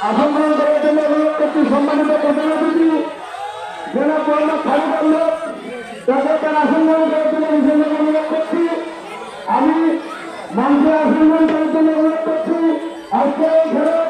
আসন গ্রহণ করার জন্য অনুরোধ করছি সম্মানিত প্রধান অতিথি জনাব মোহাম্মদ খালিদ আহমদ তাকে তার আসন গ্রহণ করার জন্য বিশেষ অনুরোধ করছি আমি মঞ্চে আসন গ্রহণ করার জন্য অনুরোধ করছি আজকে এই খেলার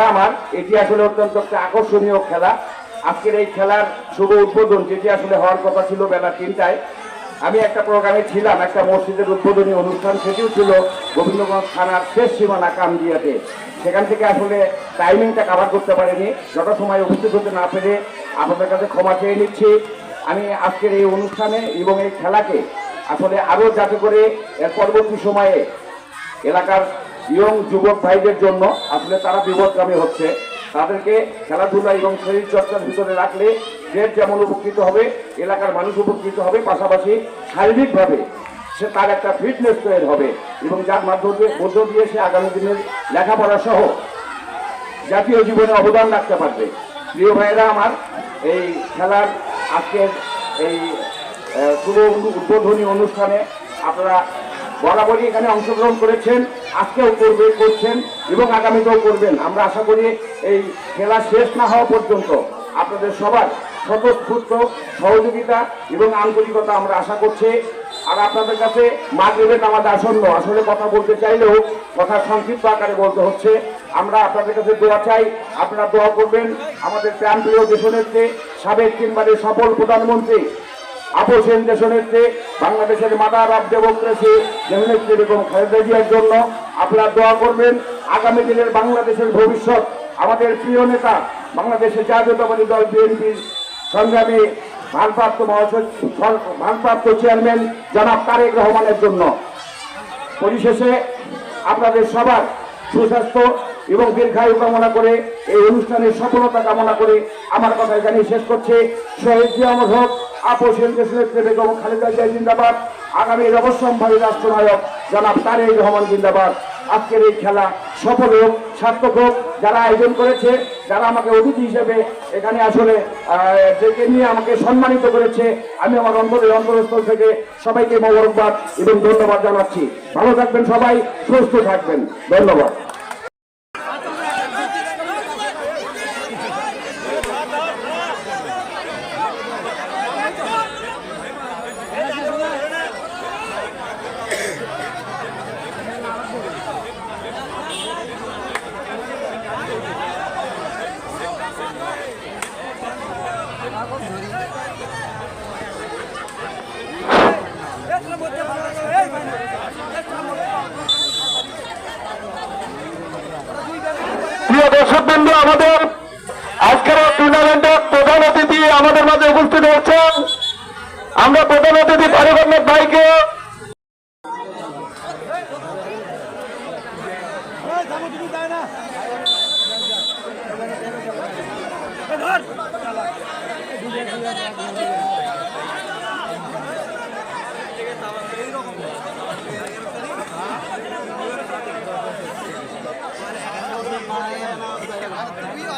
ভাইয়েরা আমার, এটি আসলে অত্যন্ত একটা আকর্ষণীয় খেলা। আজকের এই খেলার শুভ উদ্বোধন, যেটি আসলে হওয়ার কথা ছিল বেলা তিনটায়। আমি একটা প্রোগ্রামে ছিলাম, একটা মসজিদের উদ্বোধনী অনুষ্ঠান, সেটিও ছিল গোবিন্দগঞ্জ থানার শেষ সীমানা কামদিয়াতে। সেখান থেকে আসলে টাইমিংটা কাভার করতে পারিনি। যথাসময় উপস্থিত হতে না পেরে আপনাদের কাছে ক্ষমা চেয়ে নিচ্ছি। আমি আজকের এই অনুষ্ঠানে এবং এই খেলাকে আসলে আরও যাতে করে এর পরবর্তী সময়ে এলাকার ইয়ং যুবক ভাইদের জন্য আসলে তারা বিপদগামী হচ্ছে। তাদেরকে খেলাধুলা এবং শরীরচর্চার ভিতরে রাখলে দেশ যেমন উপকৃত হবে, এলাকার মানুষ উপকৃত হবে, পাশাপাশি শারীরিকভাবে সে তার একটা ফিটনেস তৈরি হবে এবং যার মাধ্যমে মধ্য দিয়ে সে আগামী দিনের লেখাপড়া সহ জাতীয় জীবনে অবদান রাখতে পারবে। প্রিয় ভাইয়েরা, আমার এই খেলার আজকের এই শুভ উদ্বোধনী অনুষ্ঠানে আপনারা বরাবরই এখানে অংশগ্রহণ করেছেন, আজকেও করবে, করছেন এবং আগামীতেও করবেন। আমরা আশা করি এই খেলা শেষ না হওয়া পর্যন্ত আপনাদের সবার স্বতঃস্ফূর্ত সহযোগিতা এবং আন্তরিকতা আমরা আশা করছি। আর আপনাদের কাছে মাগরিবের নামাজ আসন্ন। আসলে কথা বলতে চাইলেও কথা সংক্ষিপ্ত আকারে বলতে হচ্ছে। আমরা আপনাদের কাছে দোয়া চাই, আপনারা দোয়া করবেন। আমাদের প্রাণপ্রিয় দেশনেত্রী, সাবেক তিনবারের সফল প্রধানমন্ত্রী আপোষেন দেশনেত্রী বাংলাদেশের মাদার অব ডেমোক্রেসি দেশনেত্রী বেগম খালেদা জিয়ার জন্য আপনারা দোয়া করবেন। আগামী দিনের বাংলাদেশের ভবিষ্যৎ, আমাদের প্রিয় নেতা বাংলাদেশের জাতীয়তাবাদী দল বিএনপির সংগ্রামী ভারপ্রাপ্ত মহাসচিব, ভারপ্রাপ্ত চেয়ারম্যান জনাব তারেক রহমানের জন্য। পরিশেষে আপনাদের সবার সুস্বাস্থ্য এবং দীর্ঘায়ু কামনা করে এই অনুষ্ঠানের সফলতা কামনা করে আমার কথা এখানে শেষ করছে। শহীদ জিয়ামত হক আপোষের দেশনেত্রী বেগম খালেদা জিয়া, জিন্দাবাদ। আগামীর অবশ্যম্ভাবী রাষ্ট্রনায়ক জনাব তারেক রহমান, জিন্দাবাদ। আজকের এই খেলা সফল হোক, সার্থক হোক, যারা আয়োজন করেছে, যারা আমাকে অতিথি হিসেবে এখানে আসলে ডেকে নিয়ে আমাকে সম্মানিত করেছে, আমি আমার অন্তরের অন্তরস্থল থেকে সবাইকে মোবারকবাদ এবং ধন্যবাদ জানাচ্ছি। ভালো থাকবেন সবাই, সুস্থ থাকবেন। ধন্যবাদ প্রিয় বন্ধু আমাদের আজকের টুর্নামেন্টের প্রধান অতিথি আমাদের মাঝে উপস্থিত হচ্ছেন আমরা প্রধান অতিথি ফারুক ভাইকে ধর। 아, 네.